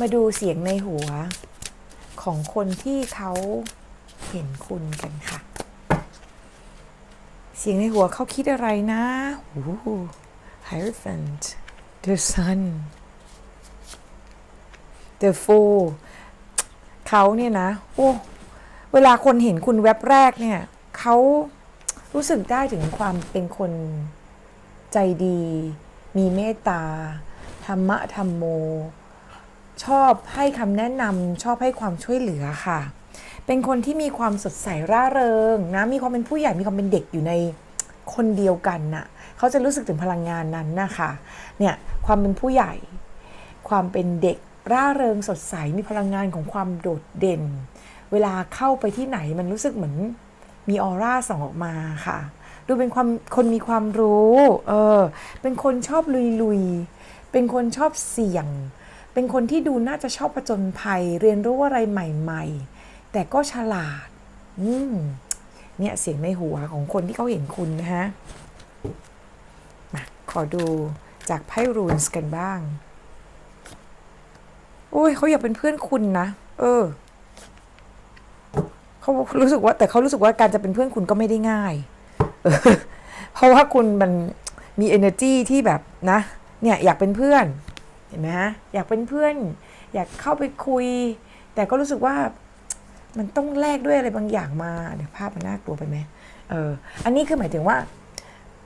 มาดูเสียงในหัวของคนที่เขาเห็นคุณกันค่ะ เสียงในหัวเขาคิดอะไรนะโอ้ Hierophant the sun the fool เขาเนี่ยนะ โอ้ เวลาคนเห็นคุณแวบแรกเนี่ย เขารู้สึกได้ถึงความเป็นคนใจดี มีเมตตา ธรรมะธรรมโม ชอบให้คำแนะนำชอบให้ความช่วยเหลือค่ะ เป็นคนที่มีความสดใสร่าเริงนะมีความเป็นผู้ใหญ่มีความเป็นเด็กอยู่ในคนเดียวกันน่ะเขาจะรู้สึกถึงพลังงานนั้นนะคะเนี่ยความเป็นผู้ใหญ่ ความเป็นเด็กร่าเริงสดใสมีพลังงานของความโดดเด่น เวลาเข้าไปที่ไหนมันรู้สึกเหมือนมีออร่าส่องออกมาค่ะ ดูเป็นความคนมีความรู้ เออ เป็นคนชอบลุยๆ เป็นคนชอบเสี่ยง เป็นคนที่ดูน่าจะชอบผจญภัย เรียนรู้อะไรใหม่ ๆ แต่ก็ฉลาด อืมเนี่ยเสียงในหัวของคนที่เขาเห็นคุณนะฮะมาขอดูจากไพ่รูนส์กันบ้างโอ้ยเขาอยากเป็นเพื่อนคุณนะเออเขารู้สึกว่า แต่เขารู้สึกว่าการจะเป็นเพื่อนคุณก็ไม่ได้ง่ายเออเพราะว่าคุณมันมี energy ที่แบบนะ เนี่ยอยากเป็นเพื่อน ห็นไหมฮะอยากเป็นเพื่อน อยากเข้าไปคุย แต่ก็รู้สึกว่ามันต้องแลกด้วยอะไรบางอย่างมาเดี๋ยวภาพมันน่ากลัวไปไหมเอออันนี้คือหมายถึงว่า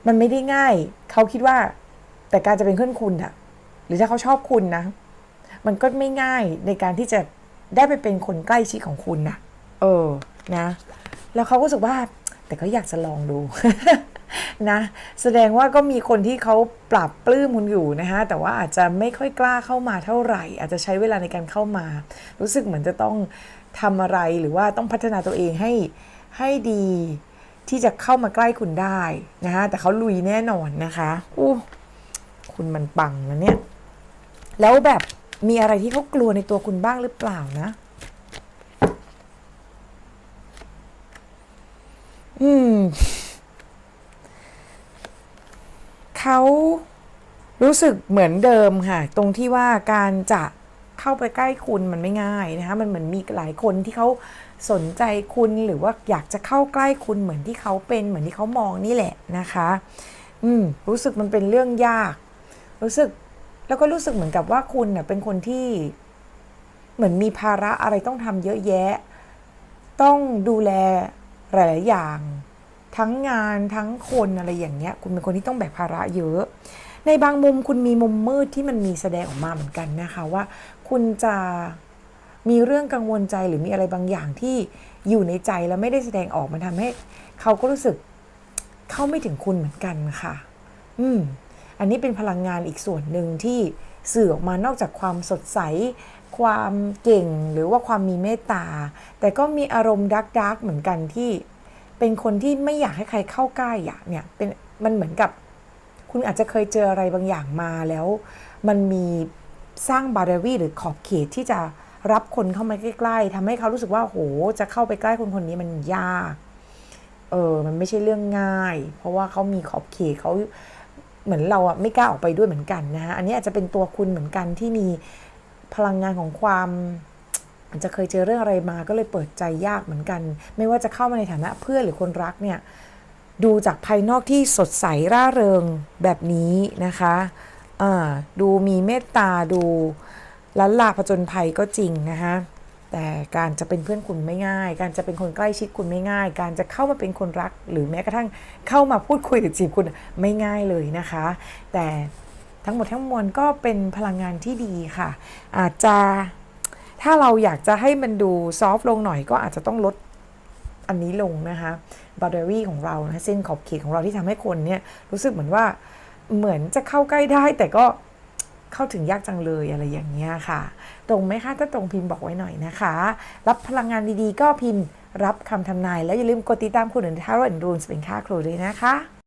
มันไม่ได้ง่าย เขาคิดว่า แต่การจะเป็นเพื่อนคุณอะหรือถ้าเขาชอบคุณนะ มันก็ไม่ง่ายในการที่จะได้ไปเป็นคนใกล้ชิดของคุณนะเออนะ แล้วเขาก็รู้สึกว่า แต่ก็อยากจะลองดู นะแสดงว่าก็มีคนที่เขาปรับปลื้มคุณอยู่นะฮะแต่ว่าอาจจะไม่ค่อยกล้าเข้ามาเท่าไหร่ อาจจะใช้เวลาในการเข้ามา รู้สึกเหมือนจะต้องทำอะไรหรือว่าต้องพัฒนาตัวเองให้ให้ดีที่จะเข้ามาใกล้คุณได้นะฮะแต่เขาลุยแน่นอนนะคะอู้คุณมันปังนะเนี่ยแล้วแบบมีอะไรที่เขากลัวในตัวคุณบ้างหรือเปล่านะ อืม เขารู้สึกเหมือนเดิมค่ะ ตรงที่ว่าการจะเข้าไปใกล้คุณมันไม่ง่ายนะคะมันเหมือนมีหลายคนที่เขาสนใจคุณหรือว่าอยากจะเข้าใกล้คุณเหมือนที่เขาเป็นเหมือนที่เขามองนี่แหละนะคะ อืมรู้สึกมันเป็นเรื่องยาก รู้สึกแล้วก็รู้สึกเหมือนกับว่าคุณเน่ยเป็นคนที่ เหมือนมีภาระอะไรต้องทำเยอะแยะ ต้องดูแลหลายๆอย่าง ทั้งงานทั้งคนอะไรอย่างเงี้ย คุณเป็นคนที่ต้องแบกภาระเยอะ ในบางมุมคุณมีมุมมืดที่มันมีแสดงออกมาเหมือนกันนะคะว่า คุณจะมีเรื่องกังวลใจหรือมีอะไรบางอย่างที่อยู่ในใจแล้วไม่ได้แสดงออกมันทำให้เขาก็รู้สึกเข้าไม่ถึงคุณเหมือนกันค่ะ อืม อันนี้เป็นพลังงานอีกส่วนหนึ่งที่สื่อออกมานอกจากความสดใส ความเก่งหรือว่าความมีเมตตา แต่ก็มีอารมณ์ดักดักๆเหมือนกันที่ เป็นคนที่ไม่อยากให้ใครเข้าใกล้อะเนี่ยเป็นมันเหมือนกับ คุณอาจจะเคยเจออะไรบางอย่างมาแล้ว มันมีสร้างบา r รีหรือขอบเขตที่จะรับคนเข้ามาใกล้ๆทำให้เขารู้สึกว่าโหจะเข้าไปใกล้คนคนนี้มันยาก เออ มันไม่ใช่เรื่องง่าย เพราะว่าเขามีขอบเขตเขาเหมือนเราอะไม่กล้าออกไปด้วยเหมือนกันนะฮะอันนี้อาจจะเป็นตัวคุณเหมือนกันที่มีพลังงานของความ อาจจะเคยเจอเรื่องอะไรมาก็เลยเปิดใจยากเหมือนกัน ไม่ว่าจะเข้ามาในฐานะเพื่อนหรือคนรักเนี่ยดูจากภายนอกที่สดใสร่าเริงแบบนี้นะคะดูมีเมตตาดูลันลาผจญภัยก็จริงนะคะแต่การจะเป็นเพื่อนคุณไม่ง่าย การจะเป็นคนใกล้ชิดคุณไม่ง่าย การจะเข้ามาเป็นคนรัก หรือแม้กระทั่งเข้ามาพูดคุยหรือจีบคุณไม่ง่ายเลยนะคะ แต่ทั้งหมดทั้งมวลก็เป็นพลังงานที่ดีค่ะ อาจจะ ถ้าเราอยากจะให้มันดูซอฟต์ลงหน่อยก็อาจจะต้องลดอันนี้ลงนะคะบาร์เดอรี่ของเรานะเส้นขอบเขตของเราที่ทำให้คนเนี่ยรู้สึกเหมือนว่าเหมือนจะเข้าใกล้ได้ แต่ก็เข้าถึงยากจังเลยอะไรอย่างเงี้ยค่ะ ตรงไหมคะถ้าตรงพิมพ์บอกไว้หน่อยนะคะ รับพลังงานดีๆ ก็พิมพ์รับคำทำนาย แล้วอย่าลืมกดติดตามคุณอื่นทาร์แอนด์รูนเป็นค่าครูด้วยนะคะ